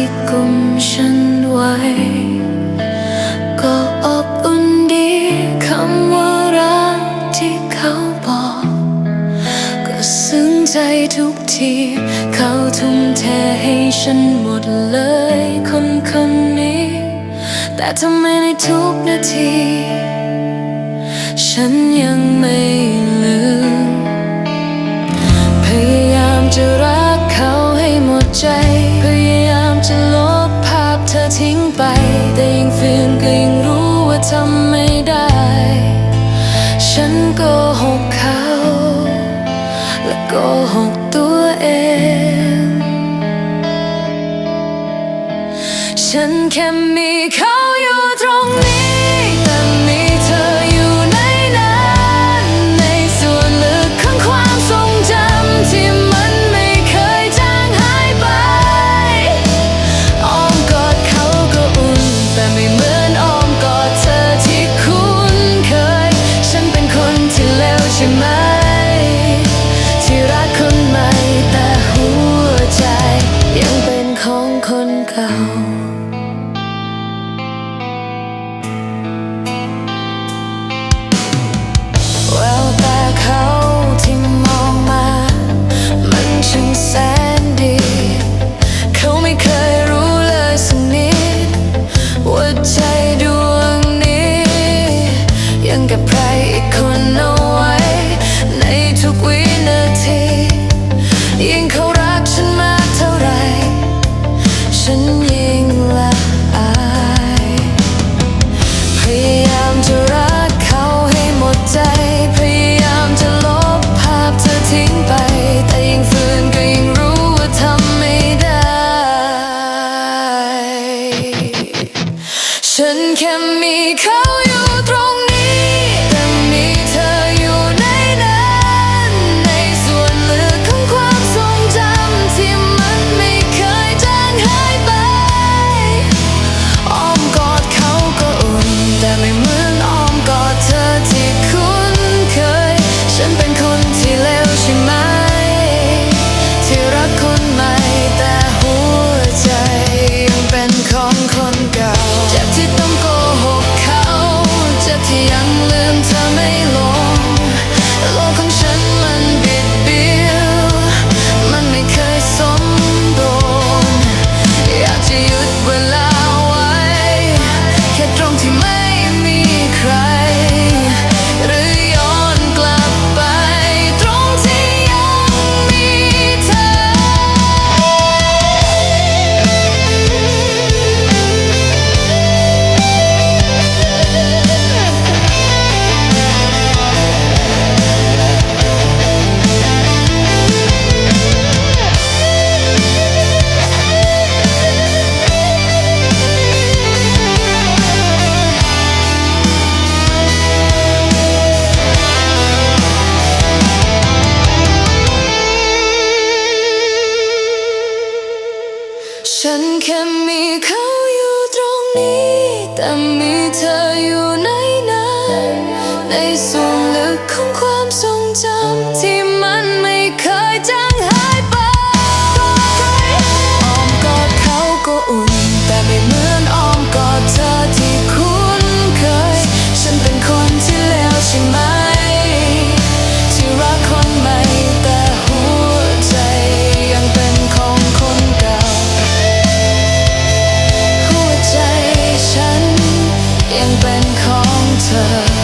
ที่กุมฉันไว้ ก็อบอุ่นดีคำว่ารักที่เขาบอก ก็ซึ้งใจทุกที เขาทุ่มเทให้ฉันหมดเลยคนคนนี้ แต่ทำไมในทุกนาที ฉันยังไม่ลืม พยายามจะรักเขาให้หมดใจ ทิ้งไป แต่ยังฝืนก็ยังรู้ว่าทำไม่ได้ ฉันก็หกเขา และก็หกตัวเอง ฉันแค่มีเขาอยู่ตรงนี้ ฉันแค่มีเขาอยู่ตรงนี้ แต่มีเธออยู่ในนั้นในส่วนลึกของความทรงจำที่ water